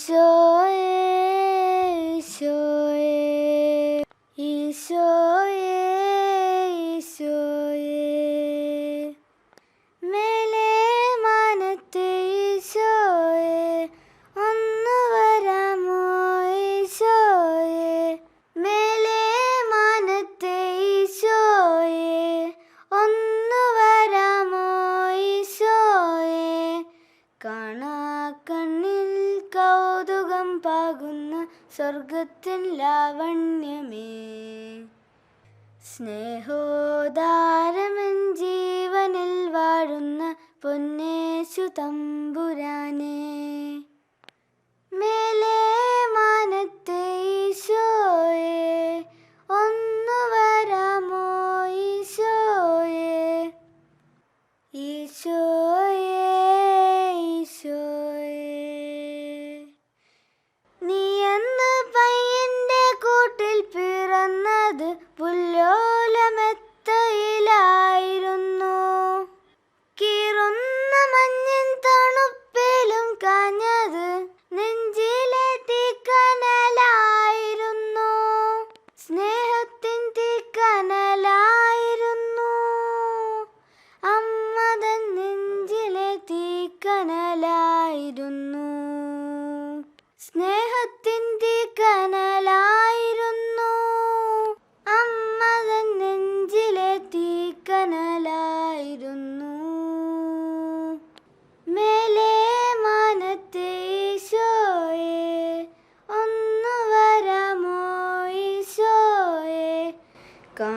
ഈശോയേ ഈശോയേ ഈശോയേ ഈശോയേ. മേലെ മാനത്തെ ഈശോയേ ഒന്ന് വരാമോ ഈശോയേ? മേലെ മാനത്തെ ഈശോയേ ഒന്ന് വരാമോ ഈശോയേ? കാണാ പാകുന്ന സ്വർഗത്തിൻ ലാവണ്യമേ. സ്നേഹോദാരമൻ ജീവനിൽ വാഴുന്ന പൊന്നേശു തമ്പുരാനേ. 違いね。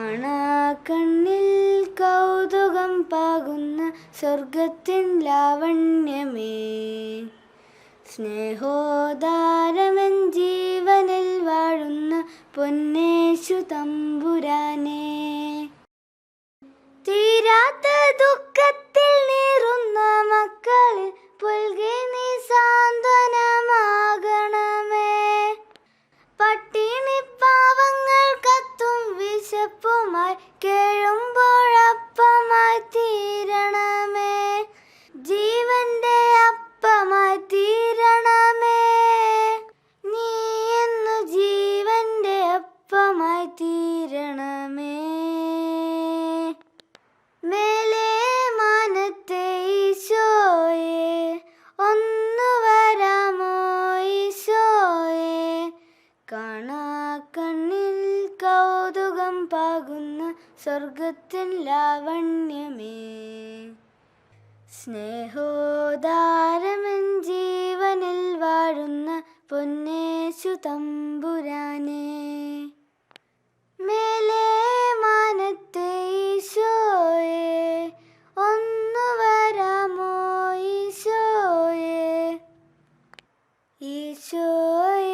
കാണാ കണ്ണിൽ കൗതുകം പാകുന്ന സ്വർഗത്തിൻ ലാവണ്യമേ. സ്നേഹോദാരമൻ ജീവനിൽ വാഴുന്ന പൊന്നേശു തമ്പുരാനേ. തീരാത്ത ദുഃഖത്തിൽ കൗതുകം പാകുന്ന സ്വർഗത്തിൻ ലാവണ്യമേ. സ്നേഹോദാരമൻ ജീവനിൽ വാഴുന്ന പൊന്നേശു തമ്പുരാനെ. മേലെ മാനത്തെ ഈശോയെ ഒന്നു വരാമോ ഈശോയെ. ഈശോയേ